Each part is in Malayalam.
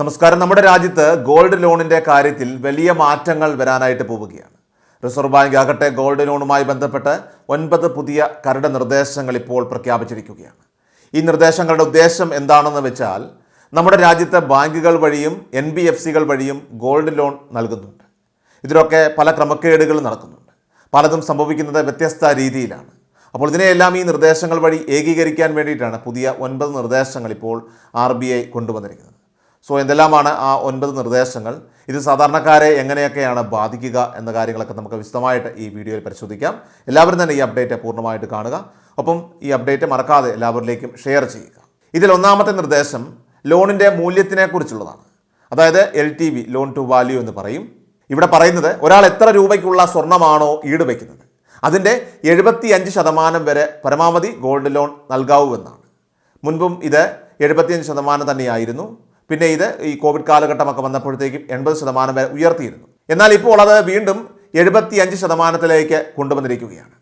നമസ്കാരം. നമ്മുടെ രാജ്യത്ത് ഗോൾഡ് ലോണിന്റെ കാര്യത്തിൽ വലിയ മാറ്റങ്ങൾ വരാനായിട്ട് പോവുകയാണ്. റിസർവ് ബാങ്ക് ആകട്ടെ ഗോൾഡ് ലോണുമായി ബന്ധപ്പെട്ട് ഒൻപത് പുതിയ കരട് നിർദ്ദേശങ്ങൾ ഇപ്പോൾ പ്രഖ്യാപിച്ചിരിക്കുകയാണ്. ഈ നിർദ്ദേശങ്ങളുടെ ഉദ്ദേശം എന്താണെന്ന് വെച്ചാൽ നമ്മുടെ രാജ്യത്തെ ബാങ്കുകൾ വഴിയും എൻ ബി എഫ് സികൾ വഴിയും ഗോൾഡ് ലോൺ നൽകുന്നുണ്ട്. ഇതിലൊക്കെ പല ക്രമക്കേടുകൾ നടക്കുന്നുണ്ട്. പലതും സംഭവിക്കുന്നത് വ്യത്യസ്ത രീതിയിലാണ്. അപ്പോൾ ഇതിനെയെല്ലാം ഈ നിർദ്ദേശങ്ങൾ വഴി ഏകീകരിക്കാൻ വേണ്ടിയിട്ടാണ് പുതിയ ഒൻപത് നിർദ്ദേശങ്ങൾ ഇപ്പോൾ ആർ ബി ഐ കൊണ്ടുവന്നിരിക്കുന്നത്. സോ എന്തെല്ലാമാണ് ആ ഒൻപത് നിർദ്ദേശങ്ങൾ? ഇത് സാധാരണക്കാരെ എങ്ങനെയൊക്കെയാണ് ബാധിക്കുക എന്ന കാര്യങ്ങളൊക്കെ നമുക്ക് വിശദമായിട്ട് ഈ വീഡിയോയിൽ പരിശോധിക്കാം. എല്ലാവരും തന്നെ ഈ അപ്ഡേറ്റ് പൂർണമായിട്ട് കാണുക. ഒപ്പം ഈ അപ്ഡേറ്റ് മറക്കാതെ എല്ലാവരിലേക്കും ഷെയർ ചെയ്യുക. ഇതിൽ ഒന്നാമത്തെ നിർദ്ദേശം ലോണിന്റെ മൂല്യത്തിനെ കുറിച്ചുള്ളതാണ് അതായത് L T V loan to value എന്ന് പറയും. ഇവിടെ പറയുന്നത് ഒരാൾ എത്ര രൂപയ്ക്കുള്ള സ്വർണമാണോ ഈട് വയ്ക്കുന്നത്? അതിന്റെ എഴുപത്തി അഞ്ച് ശതമാനം വരെ പരമാവധി ഗോൾഡ് ലോൺ നൽകാവൂ എന്നാണ്. മുൻപും ഇത് എഴുപത്തിയഞ്ച് ശതമാനം തന്നെയായിരുന്നു. പിന്നെ ഇത് ഈ കോവിഡ് കാലഘട്ടമൊക്കെ വന്നപ്പോഴത്തേക്കും എൺപത് ശതമാനം വരെ ഉയർത്തിയിരുന്നു. എന്നാൽ ഇപ്പോൾ അത് വീണ്ടും എഴുപത്തി അഞ്ച് ശതമാനത്തിലേക്ക് കൊണ്ടുവന്നിരിക്കുകയാണ്.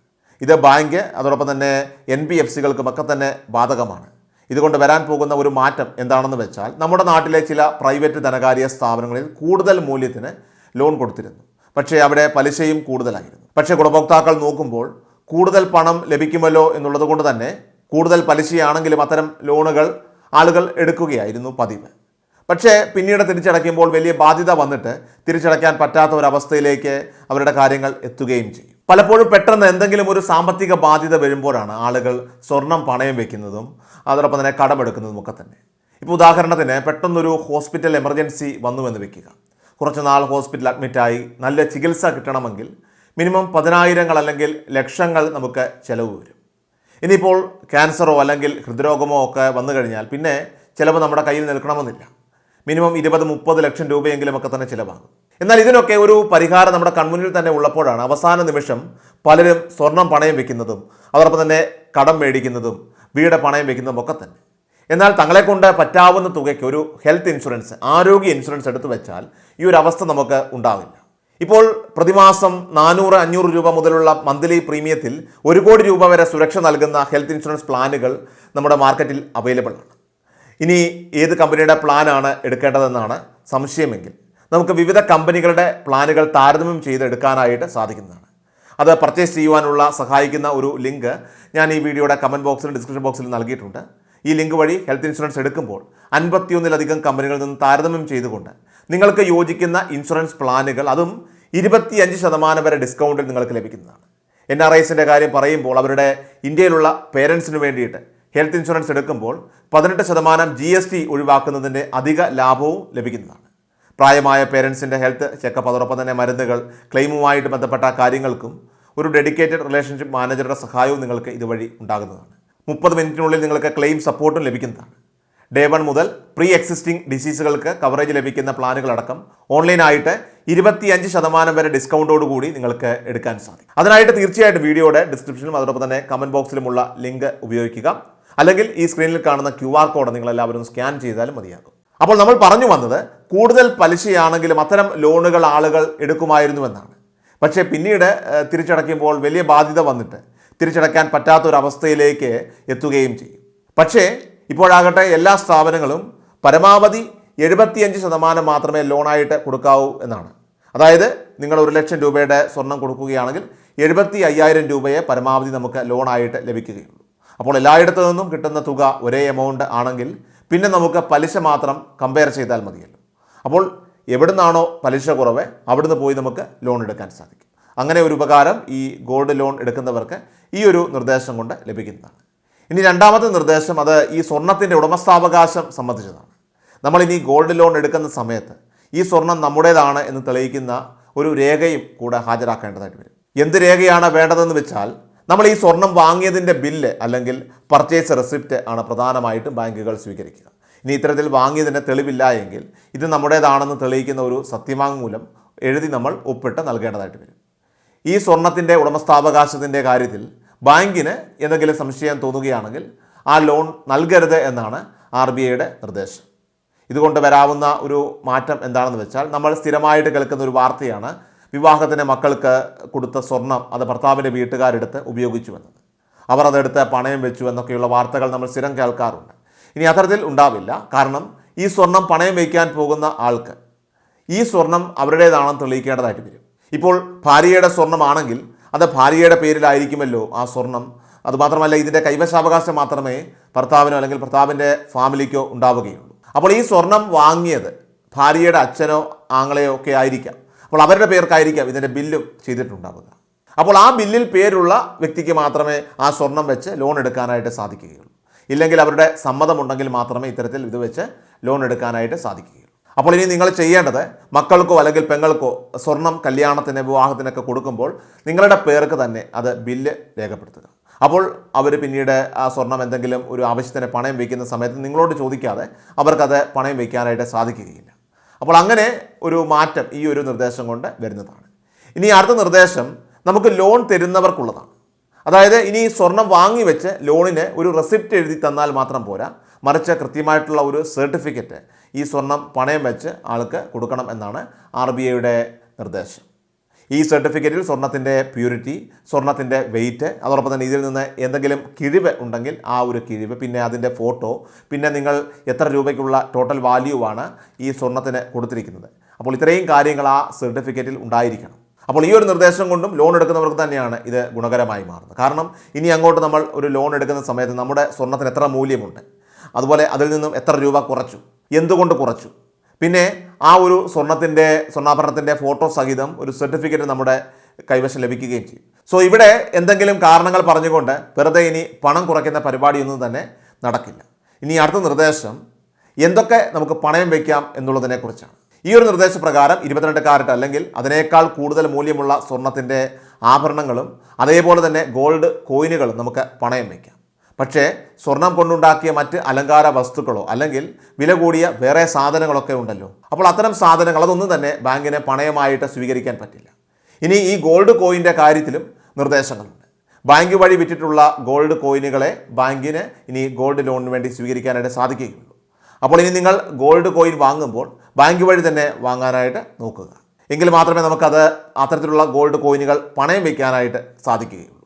ഇത് ബാങ്ക് അതോടൊപ്പം തന്നെ എൻ ബി എഫ് സികൾക്കുമൊക്കെ തന്നെ ബാധകമാണ്. ഇതുകൊണ്ട് വരാൻ പോകുന്ന ഒരു മാറ്റം എന്താണെന്ന് വെച്ചാൽ നമ്മുടെ നാട്ടിലെ ചില പ്രൈവറ്റ് ധനകാര്യ സ്ഥാപനങ്ങളിൽ കൂടുതൽ മൂല്യത്തിന് ലോൺ കൊടുത്തിരുന്നു. പക്ഷേ അവിടെ പലിശയും കൂടുതലായിരുന്നു. പക്ഷേ ഗുണഭോക്താക്കൾ നോക്കുമ്പോൾ കൂടുതൽ പണം ലഭിക്കുമല്ലോ എന്നുള്ളത് കൊണ്ട് തന്നെ കൂടുതൽ പലിശയാണെങ്കിലും അത്തരം ലോണുകൾ ആളുകൾ എടുക്കുകയായിരുന്നു പതിവ്. പക്ഷേ പിന്നീട് തിരിച്ചടയ്ക്കുമ്പോൾ വലിയ ബാധ്യത വന്നിട്ട് തിരിച്ചടയ്ക്കാൻ പറ്റാത്ത ഒരവസ്ഥയിലേക്ക് അവരുടെ കാര്യങ്ങൾ എത്തുകയും ചെയ്യും. പലപ്പോഴും പെട്ടെന്ന് എന്തെങ്കിലും ഒരു സാമ്പത്തിക ബാധ്യത വരുമ്പോഴാണ് ആളുകൾ സ്വർണം പണയം വെക്കുന്നതും അതോടൊപ്പം തന്നെ കടമെടുക്കുന്നതും ഒക്കെ തന്നെ. ഇപ്പോൾ ഉദാഹരണത്തിന് പെട്ടെന്നൊരു ഹോസ്പിറ്റൽ എമർജൻസി വന്നുവെന്ന് വെക്കുക. കുറച്ച് നാൾ ഹോസ്പിറ്റൽ അഡ്മിറ്റായി നല്ല ചികിത്സ കിട്ടണമെങ്കിൽ മിനിമം പതിനായിരങ്ങൾ അല്ലെങ്കിൽ ലക്ഷങ്ങൾ നമുക്ക് ചിലവ് വരും. ഇനിയിപ്പോൾ ക്യാൻസറോ അല്ലെങ്കിൽ ഹൃദ്രോഗമോ ഒക്കെ വന്നു കഴിഞ്ഞാൽ പിന്നെ ചിലവ് നമ്മുടെ കയ്യിൽ നിൽക്കണമെന്നില്ല. മിനിമം ഇരുപത് മുപ്പത് ലക്ഷം രൂപയെങ്കിലും ഒക്കെ തന്നെ ചിലവാകും. എന്നാൽ ഇതിനൊക്കെ ഒരു പരിഹാരം നമ്മുടെ കൺമുന്നിൽ തന്നെ ഉള്ളപ്പോഴാണ് അവസാന നിമിഷം പലരും സ്വർണം പണയം വെക്കുന്നതും അതോടൊപ്പം തന്നെ കടം മേടിക്കുന്നതും വീട് പണയം വെക്കുന്നതും ഒക്കെ തന്നെ. എന്നാൽ തങ്ങളെ കൊണ്ട് പറ്റാവുന്ന തുകയ്ക്ക് ഒരു ഹെൽത്ത് ഇൻഷുറൻസ് ആരോഗ്യ ഇൻഷുറൻസ് എടുത്തു വെച്ചാൽ ഈ ഒരു അവസ്ഥ നമുക്ക് ഉണ്ടാവില്ല. ഇപ്പോൾ പ്രതിമാസം നാനൂറ് അഞ്ഞൂറ് രൂപ മുതലുള്ള മന്ത്ലി പ്രീമിയത്തിൽ ഒരു കോടി രൂപ വരെ സുരക്ഷ നൽകുന്ന ഹെൽത്ത് ഇൻഷുറൻസ് പ്ലാനുകൾ നമ്മുടെ മാർക്കറ്റിൽ അവൈലബിൾ ആണ്. ഇനി ഏത് കമ്പനിയുടെ പ്ലാനാണ് എടുക്കേണ്ടതെന്നാണ് സംശയമെങ്കിൽ നമുക്ക് വിവിധ കമ്പനികളുടെ പ്ലാനുകൾ താരതമ്യം ചെയ്ത് എടുക്കാനായിട്ട് സാധിക്കുന്നതാണ്. അത് പർച്ചേസ് ചെയ്യുവാനുള്ള സഹായിക്കുന്ന ഒരു ലിങ്ക് ഞാൻ ഈ വീഡിയോയുടെ കമന്റ് ബോക്സിലും ഡിസ്ക്രിപ്ഷൻ ബോക്സിലും നൽകിയിട്ടുണ്ട്. ഈ ലിങ്ക് വഴി ഹെൽത്ത് ഇൻഷുറൻസ് എടുക്കുമ്പോൾ അൻപത്തിയൊന്നിലധികം കമ്പനികളിൽ നിന്ന് താരതമ്യം ചെയ്തുകൊണ്ട് നിങ്ങൾക്ക് യോജിക്കുന്ന ഇൻഷുറൻസ് പ്ലാനുകൾ അതും ഇരുപത്തിയഞ്ച് ശതമാനം വരെ ഡിസ്കൗണ്ടിൽ നിങ്ങൾക്ക് ലഭിക്കുന്നതാണ്. എൻ ആർ ഐസിന്റെ കാര്യം പറയുമ്പോൾ അവരുടെ ഇന്ത്യയിലുള്ള പേരൻസിന് വേണ്ടിയിട്ട് ഹെൽത്ത് ഇൻഷുറൻസ് എടുക്കുമ്പോൾ പതിനെട്ട് ശതമാനം ജി എസ് ടി ഒഴിവാക്കുന്നതിന്റെ അധിക ലാഭവും ലഭിക്കുന്നതാണ്. പ്രായമായ പേരൻസിന്റെ ഹെൽത്ത് ചെക്കപ്പ് അതോടൊപ്പം തന്നെ മരുന്നുകൾ ക്ലെയിമുമായിട്ട് ബന്ധപ്പെട്ട കാര്യങ്ങൾക്കും ഒരു ഡെഡിക്കേറ്റഡ് റിലേഷൻഷിപ്പ് മാനേജറുടെ സഹായവും നിങ്ങൾക്ക് ഇതുവഴി ഉണ്ടാകുന്നതാണ്. മുപ്പത് മിനിറ്റിനുള്ളിൽ നിങ്ങൾക്ക് ക്ലെയിം സപ്പോർട്ടും ലഭിക്കുന്നതാണ്. ഡേ വൺ മുതൽ പ്രീ എക്സിസ്റ്റിംഗ് ഡിസീസുകൾക്ക് കവറേജ് ലഭിക്കുന്ന പ്ലാനുകളടക്കം ഓൺലൈനായിട്ട് ഇരുപത്തിയഞ്ച് ശതമാനം വരെ ഡിസ്കൗണ്ടോട് കൂടി നിങ്ങൾക്ക് എടുക്കാൻ സാധിക്കും. അതിനായിട്ട് തീർച്ചയായിട്ടും വീഡിയോയുടെ ഡിസ്ക്രിപ്ഷനിലും അതോടൊപ്പം തന്നെ കമന്റ് ബോക്സിലുമുള്ള ലിങ്ക് ഉപയോഗിക്കുക. അല്ലെങ്കിൽ ഈ സ്ക്രീനിൽ കാണുന്ന ക്യു ആർ കോഡ് നിങ്ങൾ എല്ലാവരും സ്കാൻ ചെയ്താലും മതിയാകും. അപ്പോൾ നമ്മൾ പറഞ്ഞു വന്നത് കൂടുതൽ പലിശയാണെങ്കിലും അത്തരം ലോണുകൾ ആളുകൾ എടുക്കുമായിരുന്നുവെന്നാണ്. പക്ഷേ പിന്നീട് തിരിച്ചടയ്ക്കുമ്പോൾ വലിയ ബാധ്യത വന്നിട്ട് തിരിച്ചടയ്ക്കാൻ പറ്റാത്തൊരവസ്ഥയിലേക്ക് എത്തുകയും ചെയ്യും. പക്ഷേ ഇപ്പോഴാകട്ടെ എല്ലാ സ്ഥാപനങ്ങളും പരമാവധി എഴുപത്തിയഞ്ച് ശതമാനം മാത്രമേ ലോണായിട്ട് കൊടുക്കാവൂ എന്നാണ്. അതായത് നിങ്ങൾ ഒരു ലക്ഷം രൂപയുടെ സ്വർണം കൊടുക്കുകയാണെങ്കിൽ എഴുപത്തി അയ്യായിരം രൂപയെ പരമാവധി നമുക്ക് ലോണായിട്ട് ലഭിക്കുകയുള്ളൂ. അപ്പോൾ എല്ലായിടത്തു നിന്നും കിട്ടുന്ന തുക ഒരേ എമൗണ്ട് ആണെങ്കിൽ പിന്നെ നമുക്ക് പലിശ മാത്രം കമ്പയർ ചെയ്താൽ മതിയല്ലോ. അപ്പോൾ എവിടുന്നാണോ പലിശ കുറവ് അവിടുന്ന് പോയി നമുക്ക് ലോൺ എടുക്കാൻ സാധിക്കും. അങ്ങനെ ഒരു ഉപകാരം ഈ ഗോൾഡ് ലോൺ എടുക്കുന്നവർക്ക് ഈ ഒരു നിർദ്ദേശം കൊണ്ട് ലഭിക്കുന്നതാണ്. ഇനി രണ്ടാമത്തെ നിർദ്ദേശം അത് ഈ സ്വർണത്തിന്റെ ഉടമസ്ഥാവകാശം സംബന്ധിച്ചതാണ്. നമ്മൾ ഇനി ഗോൾഡ് ലോൺ എടുക്കുന്ന സമയത്ത് ഈ സ്വർണം നമ്മുടേതാണ് എന്ന് തെളിയിക്കുന്ന ഒരു രേഖയും കൂടെ ഹാജരാക്കേണ്ടതായിട്ട് വരും. എന്ത് രേഖയാണ് വേണ്ടതെന്ന് വെച്ചാൽ നമ്മൾ ഈ സ്വർണം വാങ്ങിയതിന്റെ ബില്ല് അല്ലെങ്കിൽ പർച്ചേസ് റെസിപ്റ്റ് ആണ് പ്രധാനമായിട്ടും ബാങ്കുകൾ സ്വീകരിക്കുക. ഇനി ഇത്തരത്തിൽ വാങ്ങിയതിന്റെ തെളിവില്ല എങ്കിൽ ഇത് നമ്മുടേതാണെന്ന് തെളിയിക്കുന്ന ഒരു സത്യവാങ്മൂലം എഴുതി നമ്മൾ ഒപ്പിട്ട് നൽകേണ്ടതായിട്ട് വരും. ഈ സ്വർണത്തിന്റെ ഉടമസ്ഥാവകാശത്തിന്റെ കാര്യത്തിൽ ബാങ്കിന് എന്തെങ്കിലും സംശയം തോന്നുകയാണെങ്കിൽ ആ ലോൺ നൽകരുത് എന്നാണ് ആർ ബി ഐയുടെ നിർദ്ദേശം. ഇതുകൊണ്ട് വരാവുന്ന ഒരു മാറ്റം എന്താണെന്ന് വെച്ചാൽ നമ്മൾ സ്ഥിരമായിട്ട് കേൾക്കുന്ന ഒരു വാർത്തയാണ് വിവാഹത്തിന് മക്കൾക്ക് കൊടുത്ത സ്വർണം അത് ഭർത്താവിന്റെ വീട്ടുകാരെടുത്ത് ഉപയോഗിച്ചു എന്നത് അവർ അതെടുത്ത് പണയം വെച്ചു എന്നൊക്കെയുള്ള വാർത്തകൾ നമ്മൾ സ്ഥിരം കേൾക്കാറുണ്ട്. ഇനി അത്തരത്തിൽ ഉണ്ടാവില്ല. കാരണം ഈ സ്വർണം പണയം വയ്ക്കാൻ പോകുന്ന ആൾക്ക് ഈ സ്വർണം അവരുടേതാണെന്ന് തെളിയിക്കേണ്ടതായിട്ട് വരും. ഇപ്പോൾ ഭാര്യയുടെ സ്വർണമാണെങ്കിൽ അത് ഭാര്യയുടെ പേരിലായിരിക്കുമല്ലോ ആ സ്വർണം. അതുമാത്രമല്ല ഇതിന്റെ കൈവശാവകാശം മാത്രമേ ഭർത്താവിനോ അല്ലെങ്കിൽ ഭർത്താവിന്റെ ഫാമിലിക്കോ ഉണ്ടാവുകയുള്ളൂ. അപ്പോൾ ഈ സ്വർണം വാങ്ങിയത് ഭാര്യയുടെ അച്ഛനോ ആങ്ങളെയോ ഒക്കെ ആയിരിക്കാം. അപ്പോൾ അവരുടെ പേർക്കായിരിക്കാം ഇതിന്റെ ബില്ലും ചെയ്തിട്ടുണ്ടാവുക. അപ്പോൾ ആ ബില്ലിൽ പേരുള്ള വ്യക്തിക്ക് മാത്രമേ ആ സ്വർണം വെച്ച് ലോൺ എടുക്കാനായിട്ട് സാധിക്കുകയുള്ളൂ. ഇല്ലെങ്കിൽ അവരുടെ സമ്മതമുണ്ടെങ്കിൽ മാത്രമേ ഇത്തരത്തിൽ ഇത് വെച്ച് ലോൺ എടുക്കാനായിട്ട് സാധിക്കുകയുള്ളൂ. അപ്പോൾ ഇനി നിങ്ങൾ ചെയ്യേണ്ടത് മക്കൾക്കോ അല്ലെങ്കിൽ പെങ്ങൾക്കോ സ്വർണം കല്യാണത്തിന് വിവാഹത്തിനൊക്കെ കൊടുക്കുമ്പോൾ നിങ്ങളുടെ പേർക്ക് തന്നെ അത് ബില്ല് രേഖപ്പെടുത്തുക. അപ്പോൾ അവർ പിന്നീട് ആ സ്വർണം എന്തെങ്കിലും ഒരു ആവശ്യത്തിന് പണയം വയ്ക്കുന്ന സമയത്ത് നിങ്ങളോട് ചോദിക്കാതെ അവർക്കത് പണയം വയ്ക്കാനായിട്ട് സാധിക്കുകയില്ല. അപ്പോൾ അങ്ങനെ ഒരു മാറ്റം ഈ ഒരു നിർദ്ദേശം കൊണ്ട് വരുന്നതാണ്. ഇനി അടുത്ത നിർദ്ദേശം നമുക്ക് ലോൺ തരുന്നവർക്കുള്ളതാണ്. അതായത് ഇനി സ്വർണം വാങ്ങി വെച്ച് ലോണിന് ഒരു റെസിപ്റ്റ് എഴുതി തന്നാൽ മാത്രം പോരാ. മറിച്ച് കൃത്യമായിട്ടുള്ള ഒരു സർട്ടിഫിക്കറ്റ് ഈ സ്വർണം പണയം വെച്ച് ആൾക്ക് കൊടുക്കണം എന്നാണ് ആർ ബി ഐയുടെ നിർദ്ദേശം. ഈ സർട്ടിഫിക്കറ്റിൽ സ്വർണത്തിന്റെ പ്യൂരിറ്റി സ്വർണത്തിന്റെ വെയിറ്റ് അതോടൊപ്പം തന്നെ ഇതിൽ നിന്ന് എന്തെങ്കിലും കിഴിവ് ഉണ്ടെങ്കിൽ ആ ഒരു കിഴിവ് പിന്നെ അതിന്റെ ഫോട്ടോ പിന്നെ നിങ്ങൾ എത്ര രൂപയ്ക്കുള്ള ടോട്ടൽ വാല്യൂ ആണ് ഈ സ്വർണത്തിന് കൊടുത്തിരിക്കുന്നത്. അപ്പോൾ ഇത്രയും കാര്യങ്ങൾ ആ സർട്ടിഫിക്കറ്റിൽ ഉണ്ടായിരിക്കണം. അപ്പോൾ ഈ ഒരു നിർദ്ദേശം കൊണ്ടും ലോൺ എടുക്കുന്നവർക്ക് തന്നെയാണ് ഇത് ഗുണകരമായി മാറുന്നത്. കാരണം ഇനി അങ്ങോട്ട് നമ്മൾ ഒരു ലോൺ എടുക്കുന്ന സമയത്ത് നമ്മുടെ സ്വർണത്തിന് എത്ര മൂല്യമുണ്ട്? അതുപോലെ അതിൽ നിന്നും എത്ര രൂപ കുറച്ചു? എന്തുകൊണ്ട് കുറച്ചു? പിന്നെ ആ ഒരു സ്വർണത്തിന്റെ സ്വർണാഭരണത്തിന്റെ ഫോട്ടോ സഹിതം ഒരു സർട്ടിഫിക്കറ്റ് നമ്മുടെ കൈവശം ലഭിക്കുകയും ചെയ്യും. സോ ഇവിടെ എന്തെങ്കിലും കാരണങ്ങൾ പറഞ്ഞുകൊണ്ട് വെറുതെ ഇനി പണം കുറയ്ക്കുന്ന പരിപാടിയൊന്നും തന്നെ നടക്കില്ല. ഇനി അടുത്ത നിർദ്ദേശം എന്തൊക്കെ നമുക്ക് പണയം വയ്ക്കാം എന്നുള്ളതിനെക്കുറിച്ചാണ് ഈ ഒരു നിർദ്ദേശപ്രകാരം ഇരുപത്തിരണ്ട് കാരറ്റ് അല്ലെങ്കിൽ അതിനേക്കാൾ കൂടുതൽ മൂല്യമുള്ള സ്വർണത്തിന്റെ ആഭരണങ്ങളും അതേപോലെ തന്നെ ഗോൾഡ് കോയിനുകളും നമുക്ക് പണയം വയ്ക്കാം പക്ഷേ സ്വർണം കൊണ്ടുണ്ടാക്കിയ മറ്റ് അലങ്കാര വസ്തുക്കളോ അല്ലെങ്കിൽ വില കൂടിയ വേറെ സാധനങ്ങളൊക്കെ ഉണ്ടല്ലോ. അപ്പോൾ അത്തരം സാധനങ്ങൾ അതൊന്നും തന്നെ ബാങ്കിനെ പണയമായിട്ട് സ്വീകരിക്കാൻ പറ്റില്ല. ഇനി ഈ ഗോൾഡ് കോയിന്റെ കാര്യത്തിലും നിർദ്ദേശങ്ങളുണ്ട്. ബാങ്ക് വഴി വിറ്റിട്ടുള്ള ഗോൾഡ് കോയിനുകളെ ബാങ്കിന് ഇനി ഗോൾഡ് ലോണിന് വേണ്ടി സ്വീകരിക്കാനായിട്ട് സാധിക്കുകയുള്ളൂ. അപ്പോൾ ഇനി നിങ്ങൾ ഗോൾഡ് കോയിൻ വാങ്ങുമ്പോൾ ബാങ്ക് വഴി തന്നെ വാങ്ങാനായിട്ട് നോക്കുക. എങ്കിൽ മാത്രമേ നമുക്കത് അത്തരത്തിലുള്ള ഗോൾഡ് കോയിനുകൾ പണയം വയ്ക്കാനായിട്ട് സാധിക്കുകയുള്ളൂ.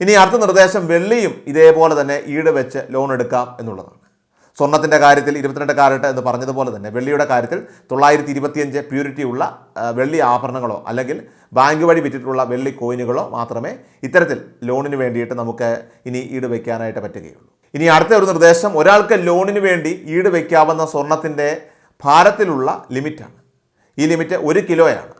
ഇനി അടുത്ത നിർദ്ദേശം വെള്ളിയും ഇതേപോലെ തന്നെ ഈട് വെച്ച് ലോൺ എടുക്കാം എന്നുള്ളതാണ്. സ്വർണത്തിന്റെ കാര്യത്തിൽ ഇരുപത്തിരണ്ട് കാരറ്റ് എന്ന് പറഞ്ഞതുപോലെ തന്നെ വെള്ളിയുടെ കാര്യത്തിൽ തൊള്ളായിരത്തി ഇരുപത്തിയഞ്ച് പ്യൂരിറ്റി ഉള്ള വെള്ളി ആഭരണങ്ങളോ അല്ലെങ്കിൽ ബാങ്ക് വഴി വിറ്റിട്ടുള്ള വെള്ളി കോയിനുകളോ മാത്രമേ ഇത്തരത്തിൽ ലോണിന് വേണ്ടിയിട്ട് നമുക്ക് ഇനി ഈട് വയ്ക്കാനായിട്ട് പറ്റുകയുള്ളൂ. ഇനി അടുത്ത ഒരു നിർദ്ദേശം ഒരാൾക്ക് ലോണിന് വേണ്ടി ഈട് വയ്ക്കാവുന്ന സ്വർണത്തിന്റെ ഭാരത്തിലുള്ള ലിമിറ്റാണ്. ഈ ലിമിറ്റ് ഒരു കിലോയാണ്.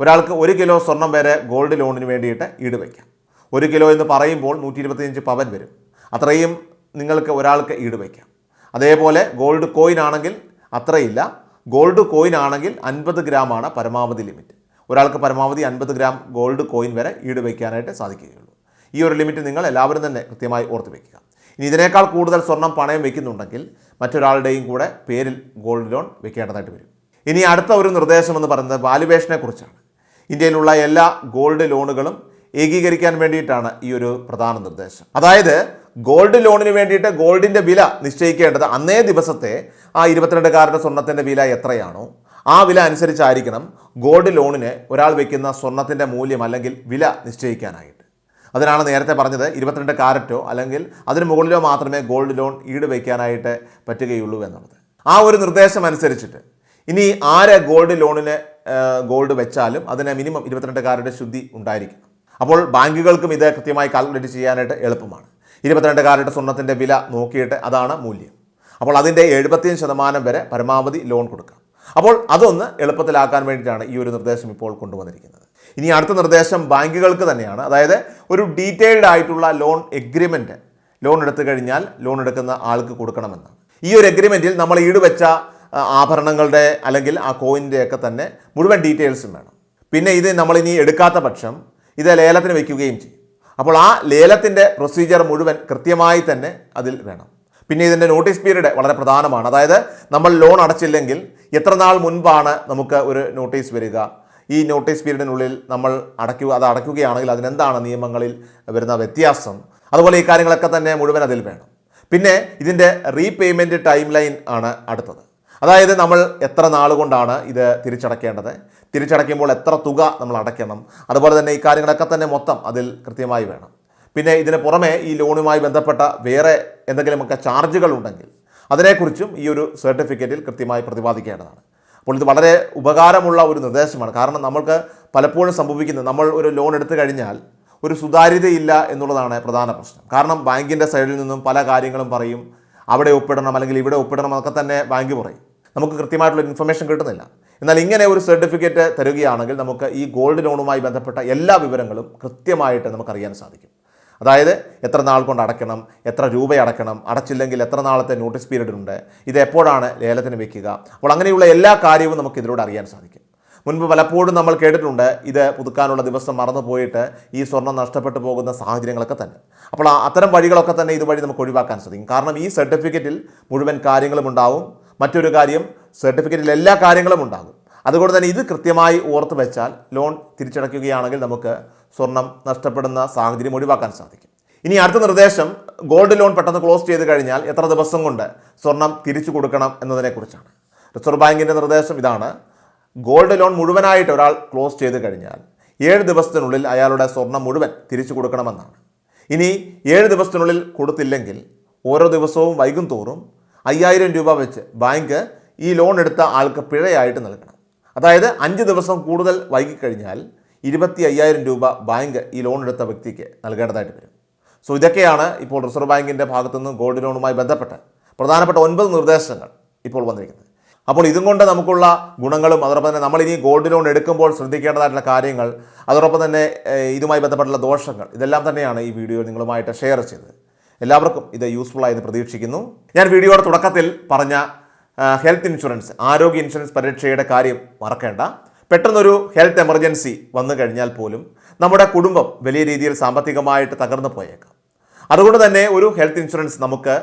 ഒരാൾക്ക് ഒരു കിലോ സ്വർണം വരെ ഗോൾഡ് ലോണിന് വേണ്ടിയിട്ട് ഈട് വയ്ക്കാം ഒരു കിലോ എന്ന് പറയുമ്പോൾ നൂറ്റി ഇരുപത്തിയഞ്ച് പവൻ വരും. അത്രയും നിങ്ങൾക്ക് ഒരാൾക്ക് ഈട് വയ്ക്കാം. അതേപോലെ ഗോൾഡ് കോയിൻ ആണെങ്കിൽ അത്രയില്ല. ഗോൾഡ് കോയിൻ ആണെങ്കിൽ അൻപത് ഗ്രാമാണ് പരമാവധി ലിമിറ്റ് ഒരാൾക്ക് പരമാവധി അൻപത് ഗ്രാം ഗോൾഡ് കോയിൻ വരെ ഈട് വയ്ക്കാനായിട്ട് സാധിക്കുകയുള്ളൂ. ഈ ഒരു ലിമിറ്റ് നിങ്ങൾ എല്ലാവരും തന്നെ കൃത്യമായി ഓർത്ത് വയ്ക്കുക. ഇനി ഇതിനേക്കാൾ കൂടുതൽ സ്വർണം പണയം വയ്ക്കുന്നുണ്ടെങ്കിൽ മറ്റൊരാളുടെയും കൂടെ പേരിൽ ഗോൾഡ് ലോൺ വെക്കേണ്ടതായിട്ട് വരും. ഇനി അടുത്ത ഒരു നിർദ്ദേശം എന്ന് പറയുന്നത് വാലുവേഷനെക്കുറിച്ചാണ് ഇന്ത്യയിലുള്ള എല്ലാ ഗോൾഡ് ലോണുകളും ഏകീകരിക്കാൻ വേണ്ടിയിട്ടാണ് ഈ ഒരു പ്രധാന നിർദ്ദേശം. അതായത് ഗോൾഡ് ലോണിന് വേണ്ടിയിട്ട് ഗോൾഡിന്റെ വില നിശ്ചയിക്കേണ്ടത് അന്നേ ദിവസത്തെ ആ ഇരുപത്തിരണ്ടുകാരുടെ സ്വർണത്തിന്റെ വില എത്രയാണോ ആ വില അനുസരിച്ചായിരിക്കണം ഗോൾഡ് ലോണിന് ഒരാൾ വയ്ക്കുന്ന സ്വർണത്തിന്റെ മൂല്യം അല്ലെങ്കിൽ വില നിശ്ചയിക്കാനായിട്ട്. അതിനാണ് നേരത്തെ പറഞ്ഞത് ഇരുപത്തിരണ്ട് കാരറ്റോ അല്ലെങ്കിൽ അതിന് മുകളിലോ മാത്രമേ ഗോൾഡ് ലോൺ ഈട് വയ്ക്കാനായിട്ട് പറ്റുകയുള്ളൂ എന്നുള്ളത്. ആ ഒരു നിർദ്ദേശം അനുസരിച്ചിട്ട് ഇനി ആര് ഗോൾഡ് ലോണിന് ഗോൾഡ് വെച്ചാലും അതിന് മിനിമം ഇരുപത്തിരണ്ട് കാരുടെ ശുദ്ധി ഉണ്ടായിരിക്കണം. അപ്പോൾ ബാങ്കുകൾക്കും ഇത് കൃത്യമായി കാൽക്കുലേറ്റ് ചെയ്യാനായിട്ട് എളുപ്പമാണ്. ഇരുപത്തിരണ്ട് കാരുടെ സ്വർണത്തിന്റെ വില നോക്കിയിട്ട് അതാണ് മൂല്യം. അപ്പോൾ അതിന്റെ എഴുപത്തിയഞ്ച് ശതമാനം വരെ പരമാവധി ലോൺ കൊടുക്കാം. അപ്പോൾ അതൊന്ന് എളുപ്പത്തിലാക്കാൻ വേണ്ടിയിട്ടാണ് ഈ ഒരു നിർദ്ദേശം ഇപ്പോൾ കൊണ്ടുവന്നിരിക്കുന്നത്. ഇനി അടുത്ത നിർദ്ദേശം ബാങ്കുകൾക്ക് തന്നെയാണ്. അതായത് ഒരു ഡീറ്റെയിൽഡ് ആയിട്ടുള്ള ലോൺ എഗ്രിമെന്റ് ലോൺ എടുത്തു കഴിഞ്ഞാൽ ലോൺ എടുക്കുന്ന ആൾക്ക് കൊടുക്കണമെന്നാണ്. ഈ ഒരു എഗ്രിമെന്റിൽ നമ്മൾ ഈടുവെച്ച ആഭരണങ്ങളുടെ അല്ലെങ്കിൽ ആ കോയിന്റെയൊക്കെ തന്നെ മുഴുവൻ ഡീറ്റെയിൽസും വേണം. പിന്നെ ഇത് നമ്മളിനി എടുക്കാത്ത പക്ഷം ഇത് ലേലത്തിന് വയ്ക്കുകയും ചെയ്യും. അപ്പോൾ ആ ലേലത്തിന്റെ പ്രൊസീജിയർ മുഴുവൻ കൃത്യമായി തന്നെ അതിൽ വേണം. പിന്നെ ഇതിന്റെ നോട്ടീസ് പീരീഡ് വളരെ പ്രധാനമാണ്. അതായത് നമ്മൾ ലോൺ അടച്ചില്ലെങ്കിൽ എത്ര നാൾ മുൻപാണ് നമുക്ക് ഒരു നോട്ടീസ് വരിക? ഈ നോട്ടീസ് പീരീഡിനുള്ളിൽ നമ്മൾ അടയ്ക്കുക അത് അടയ്ക്കുകയാണെങ്കിൽ അതിനെന്താണ് നിയമങ്ങളിൽ വരുന്ന വ്യത്യാസം? അതുപോലെ ഈ കാര്യങ്ങളൊക്കെ തന്നെ മുഴുവൻ അതിൽ വേണം. പിന്നെ ഇതിന്റെ റീപേയ്മെന്റ് ടൈം ലൈൻ ആണ് അടുത്തത്. അതായത് നമ്മൾ എത്ര നാളുകൊണ്ടാണ് ഇത് തിരിച്ചടയ്ക്കേണ്ടത് തിരിച്ചടയ്ക്കുമ്പോൾ എത്ര തുക നമ്മൾ അടയ്ക്കണം. അതുപോലെ തന്നെ ഈ കാര്യങ്ങളൊക്കെ തന്നെ മൊത്തം അതിൽ കൃത്യമായി വേണം. പിന്നെ ഇതിന് പുറമെ ഈ ലോണുമായി ബന്ധപ്പെട്ട വേറെ എന്തെങ്കിലുമൊക്കെ ചാർജുകൾ ഉണ്ടെങ്കിൽ അതിനെക്കുറിച്ചും ഈ ഒരു സർട്ടിഫിക്കറ്റിൽ കൃത്യമായി പ്രതിപാദിക്കേണ്ടതാണ്. അപ്പോൾ ഇത് വളരെ ഉപകാരമുള്ള ഒരു നിർദ്ദേശമാണ്. കാരണം നമ്മൾക്ക് പലപ്പോഴും സംഭവിക്കുന്നത് നമ്മൾ ഒരു ലോൺ എടുത്തു കഴിഞ്ഞാൽ ഒരു സുതാര്യതയില്ല എന്നുള്ളതാണ് പ്രധാന പ്രശ്നം. കാരണം ബാങ്കിന്റെ സൈഡിൽ നിന്നും പല കാര്യങ്ങളും പറയും. അവിടെ ഒപ്പിടണം അല്ലെങ്കിൽ ഇവിടെ ഒപ്പിടണം എന്നൊക്കെ തന്നെ ബാങ്ക് പറയും. നമുക്ക് കൃത്യമായിട്ടുള്ള ഇൻഫർമേഷൻ കിട്ടുന്നില്ല. എന്നാൽ ഇങ്ങനെ ഒരു സർട്ടിഫിക്കറ്റ് തരികയാണെങ്കിൽ നമുക്ക് ഈ ഗോൾഡ് ലോണുമായി ബന്ധപ്പെട്ട എല്ലാ വിവരങ്ങളും കൃത്യമായിട്ട് നമുക്കറിയാൻ സാധിക്കും. അതായത് എത്ര നാൾ കൊണ്ട് അടയ്ക്കണം എത്ര രൂപ അടയ്ക്കണം അടച്ചില്ലെങ്കിൽ എത്ര നാളത്തെ നോട്ടീസ് പീരീഡ് ഉണ്ട് ഇത് എപ്പോഴാണ് ലേലത്തിന് വെക്കുക അപ്പോൾ അങ്ങനെയുള്ള എല്ലാ കാര്യവും നമുക്ക് ഇതിലൂടെ അറിയാൻ സാധിക്കും. മുൻപ് പലപ്പോഴും നമ്മൾ കേട്ടിട്ടുണ്ട് ഇത് പുതുക്കാനുള്ള ദിവസം മറന്നു പോയിട്ട് ഈ സ്വർണം നഷ്ടപ്പെട്ടു പോകുന്ന സാഹചര്യങ്ങളൊക്കെ തന്നെ. അപ്പോൾ അത്തരം വഴികളൊക്കെ തന്നെ ഇതുവഴി നമുക്ക് ഒഴിവാക്കാൻ സാധിക്കും. കാരണം ഈ സർട്ടിഫിക്കറ്റിൽ മുഴുവൻ കാര്യങ്ങളും ഉണ്ടാവും. മറ്റൊരു കാര്യം സർട്ടിഫിക്കറ്റിൽ എല്ലാ കാര്യങ്ങളും ഉണ്ടാകും. അതുകൊണ്ട് തന്നെ ഇത് കൃത്യമായി ഓർത്ത് വെച്ചാൽ ലോൺ തിരിച്ചടയ്ക്കുകയാണെങ്കിൽ നമുക്ക് സ്വർണം നഷ്ടപ്പെടുന്ന സാഹചര്യം ഒഴിവാക്കാൻ സാധിക്കും. ഇനി അടുത്ത നിർദ്ദേശം ഗോൾഡ് ലോൺ പെട്ടെന്ന് ക്ലോസ് ചെയ്ത് കഴിഞ്ഞാൽ എത്ര ദിവസം കൊണ്ട് സ്വർണം തിരിച്ചു കൊടുക്കണം എന്നതിനെക്കുറിച്ചാണ്. റിസർവ് ബാങ്കിന്റെ നിർദ്ദേശം ഇതാണ് ഗോൾഡ് ലോൺ മുഴുവനായിട്ട് ഒരാൾ ക്ലോസ് ചെയ്ത് കഴിഞ്ഞാൽ ഏഴ് ദിവസത്തിനുള്ളിൽ അയാളുടെ സ്വർണം മുഴുവൻ തിരിച്ചു കൊടുക്കണമെന്നാണ്. ഇനി ഏഴ് ദിവസത്തിനുള്ളിൽ കൊടുത്തില്ലെങ്കിൽ ഓരോ ദിവസവും വൈകും തോറും അയ്യായിരം രൂപ വെച്ച് ബാങ്ക് ഈ ലോൺ എടുത്ത ആൾക്ക് പിഴയായിട്ട് നൽകണം. അതായത് അഞ്ച് ദിവസം കൂടുതൽ വൈകിക്കഴിഞ്ഞാൽ ഇരുപത്തി അയ്യായിരം രൂപ ബാങ്ക് ഈ ലോൺ എടുത്ത വ്യക്തിക്ക് നൽകേണ്ടതായിട്ട് വരും. സോ ഇതൊക്കെയാണ് ഇപ്പോൾ റിസർവ് ബാങ്കിന്റെ ഭാഗത്തുനിന്ന് ഗോൾഡ് ലോണുമായി ബന്ധപ്പെട്ട് പ്രധാനപ്പെട്ട ഒൻപത് നിർദ്ദേശങ്ങൾ ഇപ്പോൾ വന്നിരിക്കുന്നത്. അപ്പോൾ ഇതും കൊണ്ട് നമുക്കുള്ള ഗുണങ്ങളും അതോടൊപ്പം തന്നെ നമ്മൾ ഇനി ഗോൾഡ് ലോൺ എടുക്കുമ്പോൾ ശ്രദ്ധിക്കേണ്ടതായിട്ടുള്ള കാര്യങ്ങൾ അതോടൊപ്പം തന്നെ ഇതുമായി ബന്ധപ്പെട്ടുള്ള ദോഷങ്ങൾ ഇതെല്ലാം തന്നെയാണ് ഈ വീഡിയോ നിങ്ങളുമായിട്ട് ഷെയർ ചെയ്തത്. എല്ലാവർക്കും ഇത് യൂസ്ഫുൾ ആയെന്ന് പ്രതീക്ഷിക്കുന്നു. ഞാൻ വീഡിയോയുടെ തുടക്കത്തിൽ പറഞ്ഞ ഹെൽത്ത് ഇൻഷുറൻസ് ആരോഗ്യ ഇൻഷുറൻസ് പരീക്ഷയുടെ കാര്യം മറക്കേണ്ട. പെട്ടെന്നൊരു ഹെൽത്ത് എമർജൻസി വന്നു കഴിഞ്ഞാൽ പോലും നമ്മുടെ കുടുംബം വലിയ രീതിയിൽ സാമ്പത്തികമായിട്ട് തകർന്നു പോയേക്കാം. അതുകൊണ്ട് തന്നെ ഒരു ഹെൽത്ത് ഇൻഷുറൻസ് നമുക്ക്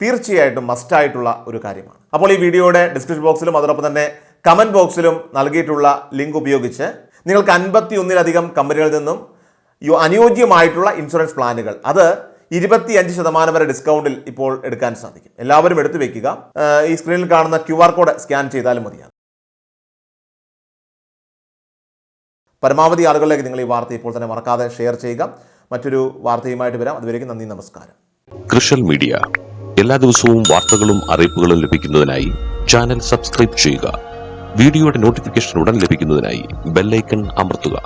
തീർച്ചയായിട്ടും മസ്റ്റായിട്ടുള്ള ഒരു കാര്യമാണ്. അപ്പോൾ ഈ വീഡിയോയുടെ ഡിസ്ക്രിപ്ഷൻ ബോക്സിലും അതോടൊപ്പം തന്നെ കമന്റ് ബോക്സിലും നൽകിയിട്ടുള്ള ലിങ്ക് ഉപയോഗിച്ച് നിങ്ങൾക്ക് അൻപത്തി ഒന്നിലധികം കമ്പനികളിൽ നിന്നും അനുയോജ്യമായിട്ടുള്ള ഇൻഷുറൻസ് പ്ലാനുകൾ അത് ഇരുപത്തിയഞ്ച് ശതമാനം വരെ ഡിസ്കൗണ്ടിൽ ഇപ്പോൾ എടുക്കാൻ സാധിക്കും. എല്ലാവരും എടുത്തു വെക്കുക. ഈ സ്ക്രീനിൽ കാണുന്ന ക്യു ആർ കോഡ് സ്കാൻ ചെയ്താലും മതിയാണ് പരമാവധി ആളുകളിലേക്ക് നിങ്ങൾ ഈ വാർത്ത ഇപ്പോൾ തന്നെ മറക്കാതെ ഷെയർ ചെയ്യുക. മറ്റൊരു വാർത്തയുമായിട്ട് വരാം. അതുവരേക്കും നന്ദി നമസ്കാരം. കൃഷൽ മീഡിയ. എല്ലാ ദിവസവും വാർത്തകളും അറിയിപ്പുകളും ലഭിക്കുന്നതിനായി ചാനൽ സബ്സ്ക്രൈബ് ചെയ്യുക. വീഡിയോയുടെ നോട്ടിഫിക്കേഷൻ ഉടൻ ലഭിക്കുന്നതിനായി ബെല്ലൈക്കൺ അമർത്തുക.